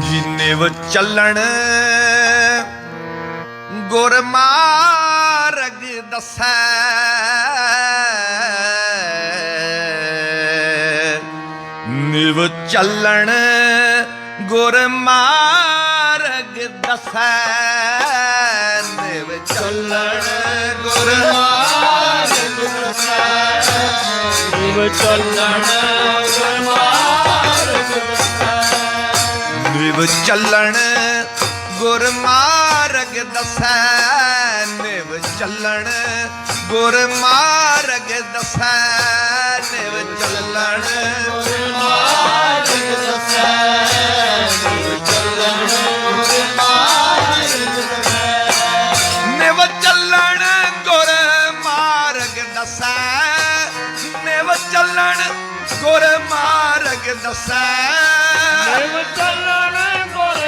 ਜਿਨੇ ਵ ਚੱਲਣ ਗੁਰ ਮਾਰਗ ਦਸੈ। ਨਿਵ ਚੱਲਣ, ਗੁਰ ਮਾਰਗ ਦਸੈ। ਨਿਵ ਚੱਲਣ, ਗੁਰ ਮਾਰਗ ਗੁਰ ਚੱਲਣ ਗੁਰਮਾਰਗ ਦਸੈ ਗੁਰ ਚੱਲਣ ਗੁਰਮਾਰਗ ਦਸੈ ਨਿਵ ਚੱਲਣ ਗੁਰਮਾਰਗ ਦਸੈ ਨਿਵ ਚੱਲਣ ਗੁਰਮਾਰਗ ਮਾਰਗ ਦਸੈ ਨਿਵ ਚੱਲਣ ਗੁਰ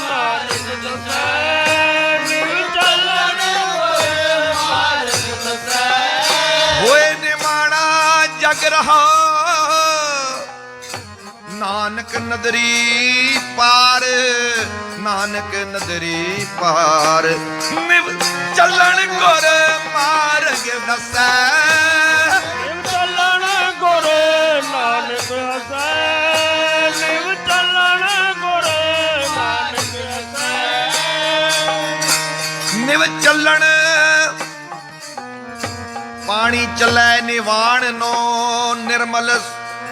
ਨਾਨਕ ਦਸੈ ਨਿਵ ਚੱਲਣ ਗੁਰ ਮਾਰਗ ਦਸੈ ਹੋਏ ਨਿਮਾਣਾ ਜਗ ਰਹਾ। ਨਾਨਕ ਨਦਰੀ ਪਾਰ, ਨਾਨਕ ਨਦਰੀ ਪਾਰ। ਨਿਵ ਚੱਲਣ ਗੁਰ ਮਾਰਗ ਦਸੈ ਚੱਲਣ। ਪਾਣੀ ਚੱਲੈ ਨਿਵਾਣ ਨੋ ਨਿਰਮਲ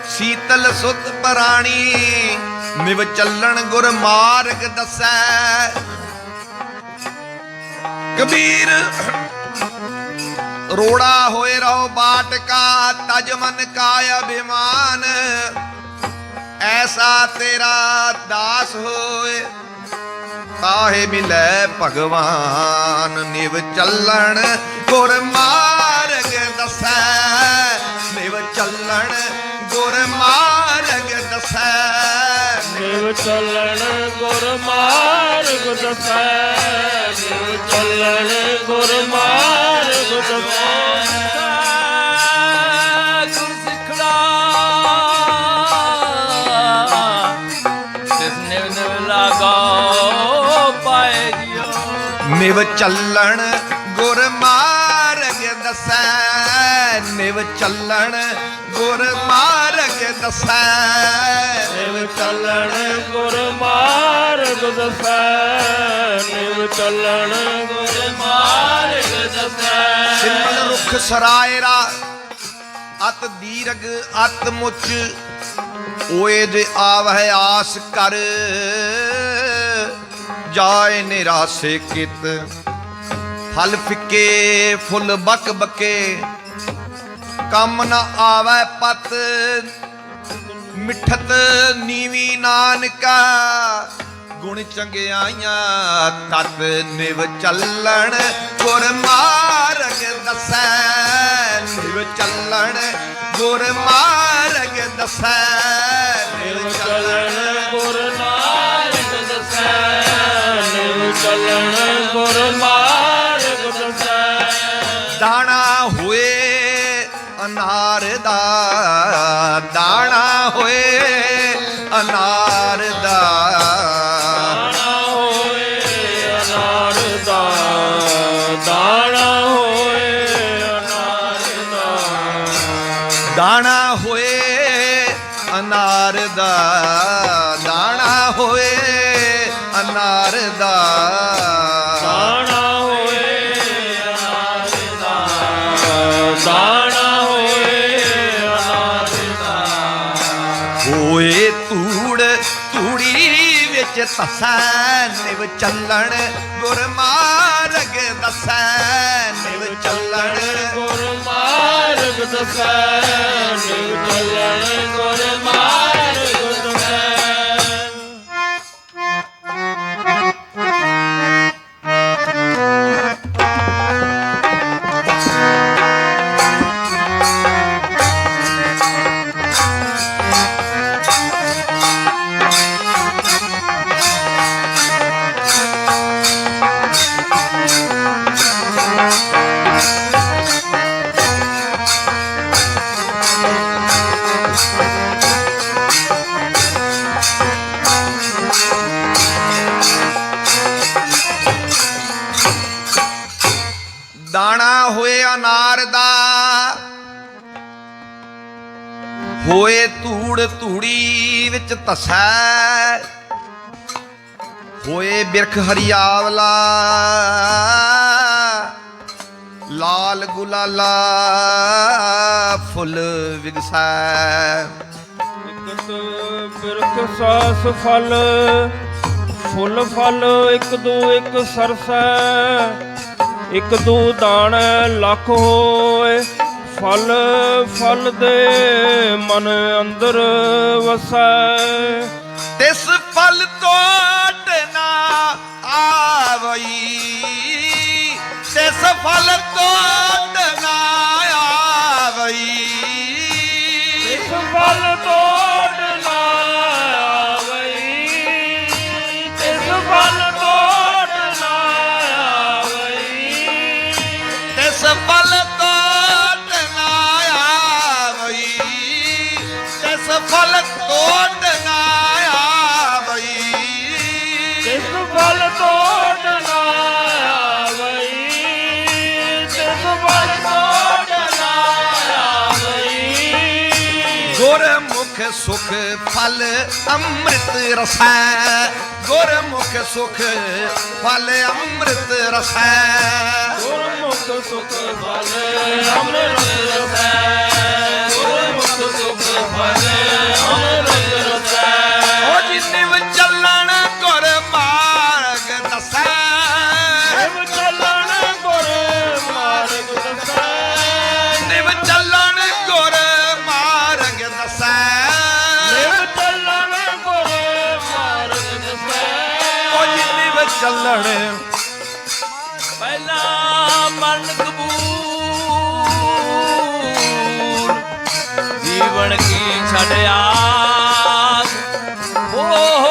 ਸੀਤਲ ਸੁਤ ਪ੍ਰਾਣੀ। ਨਿਵ ਚੱਲਣ ਗੁਰ ਮਾਰਗ ਦਸੈ। ਕਬੀਰ, ਰੋੜਾ ਹੋਏ ਰਹੋ ਬਾਟ ਕਾ ਤਜ ਮਨ ਕਾ ਅਭਿਮਾਨ। ਐਸਾ ਤੇਰਾ ਦਾਸ ਹੋਏ। ਕਾਹੇ ਮਿਲੈ ਭਗਵਾਨ, ਨਿਵ ਚੱਲਣ ਗੁਰ ਮਾਰਗ ਦਸੈ। ਨਿਵ ਚੱਲਣ ਗੁਰ ਮਾਰਗ ਦਸੈ। ਨਿਵ ਚੱਲਣ ਗੁਰ ਮਾਰਗ ਦਸੈ। ਨਿਵ ਚੱਲਣ ਗੁਰ ਮਾਰਗ ਦਸੈ। ਨਿਵ ਚੱਲਣ ਗੁਰ ਮਾਰਗ ਦਸੈ ਨਿਵ ਚੱਲਣ ਗੁਰ ਮਾਰਗ ਦਸੈ। ਨਿਵ ਚੱਲਣ ਗੁਰ ਮਾਰਗ ਦਸੈ ਨਿਵ ਚੱਲਣ ਗੁਰ ਮਾਰਗ ਦਸੈ। ਸਿਮਲ ਰੁਖ ਸਰਾਇਰਾ ਅਤ ਦੀਰਗ ਅਤ ਮੁਚ ਓਏ ਦੇ ਆਵਹਿ ਆਸ ਕਰ। ਜਾਏ ਨਿਰਾਸੇ ਕਿਤ, ਫਲ ਫਿੱਕੇ, ਫੁੱਲ ਬਕ ਬਕੇ। ਕੰਮ ਨਾ ਆਵੈ ਪਤ, ਮਿੱਠਤ ਨੀਵੀ ਨਾਨਕਾ। ਗੁਣ ਚੰਗਿਆਈਆਂ ਤਤ ਨਿਵ ਚੱਲਣ, ਗੁਰ ਮਾਰਗ ਦਸੈ। ਨਿਵ ਚੱਲਣ, ਗੁਰ ਮਾਰਗ ਦਸੈ। ਚਿਤ ਸੈ ਨਿਵ ਚੱਲਣ ਗੁਰਮਾਰਗ ਦਸੈ ਨਿਵ ਚੱਲਣ ਗੁਰਮਾਰਗ ਦਸੈ। ਹੋਏ ਧੂੜ ਧੂੜੀ ਵਿੱਚ ਤਸੈ ਹੋਏ ਬਿਰਖ ਹਰੀਆਵਲਾ। ਲਾਲ ਗੁਲਾਲਾ ਫੁੱਲ ਵਿਗਸੈ। ਇਕਤ ਬਿਰਖ ਸਾਸ ਫਲ, ਫੁੱਲ ਫਲ, ਇੱਕ ਦੋ ਇੱਕ ਸਰਸੈ। ਇੱਕ ਦੋ ਦਾਣ ਲੱਖ ਹੋਏ ਫਲ ਫਲ ਦੇ ਮਨ ਅੰਦਰ ਵਸੈ। ਤਿਸ ਫਲ ਤੋਟ ਨਾ ਆਵਈ। ਤਿਸ ਫਲ ਤੋਟ ਨਾ ਆਵਈ। ਇਸ ਫਲ ਤੋੜ ਇਸ ਫਲ ਤੋੜ ਨਾ ਆਵਈ ਇਸ ਫਲ ਤੋੜ ਨਾ ਆਵਈ। ਗੁਰਮੁਖ ਸੁਖ ਫਲ ਅੰਮ੍ਰਿਤ ਰਸੈ। ਗੁਰਮੁਖ ਸੁਖ ਫਲ ਅੰਮ੍ਰਿਤ ਰਸੈ। ਗੁਰਮੁਖ ਸੁਖ ਫਲ ਅੰਮ੍ਰਿਤ ਰਸੈ। ਚੱਲਣ। ਪਹਿਲਾ ਮਨ ਕਬੂਲ ਜੀਵਨ ਕੀ ਛੜਿਆ ਉਹ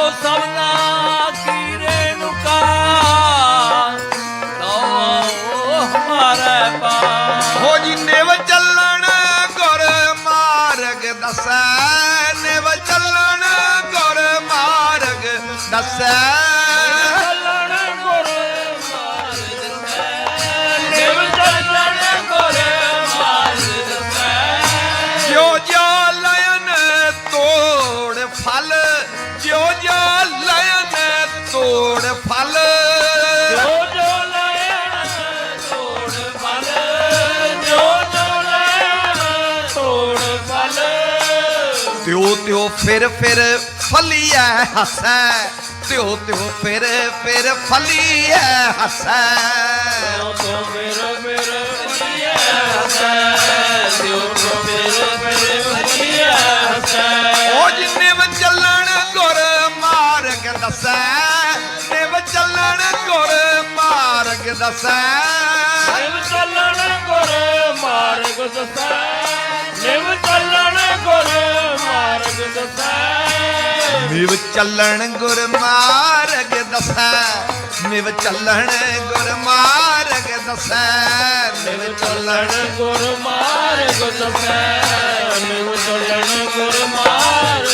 ਤਿਉ ਤਿਉ ਫਿਰ ਫਿਰ ਫਲੀਐ ਹਸੈ। ਤਿਉ ਤਿਉ ਫਿਰ ਫਿਰ ਫਲੀਐ ਹਸੈ। ਤੋ ਮੇਰਾ ਮੇਰਾ ਵਧੀਆ ਹਸੈ। ਜੋ ਤੋ ਮੇਰਾ ਮੇਰਾ ਵਧੀਆ ਹਸੈ। ਉਹ ਜਿੰਨੇ ਚੱਲਣ ਗੁਰ ਮਾਰਗ ਦਸੈ। ਨਿਵ ਚੱਲਣ ਗੁਰ ਮਾਰਗ ਦਸੈ। ਨਿਵ ਚੱਲਣ ਗੁਰ ਮਾਰਗ ਦਸੈ। ਨਿਵ ਚੱਲਣ ਗੁਰ ਮਾਰਗ ਦਸੈ। ਨਿਵ ਚੱਲਣ ਗੁਰ ਮਾਰਗ ਦਸੈ। ਨਿਵ ਚੱਲਣ ਗੁਰ ਮਾਰਗ ਦਸੈ। ਨਿਵ ਚੱਲਣ ਗੁਰ ਮਾਰਗ ਦਸੈ। ਨਿਵ ਚੱਲਣ ਗੁਰ ਮਾਰਗ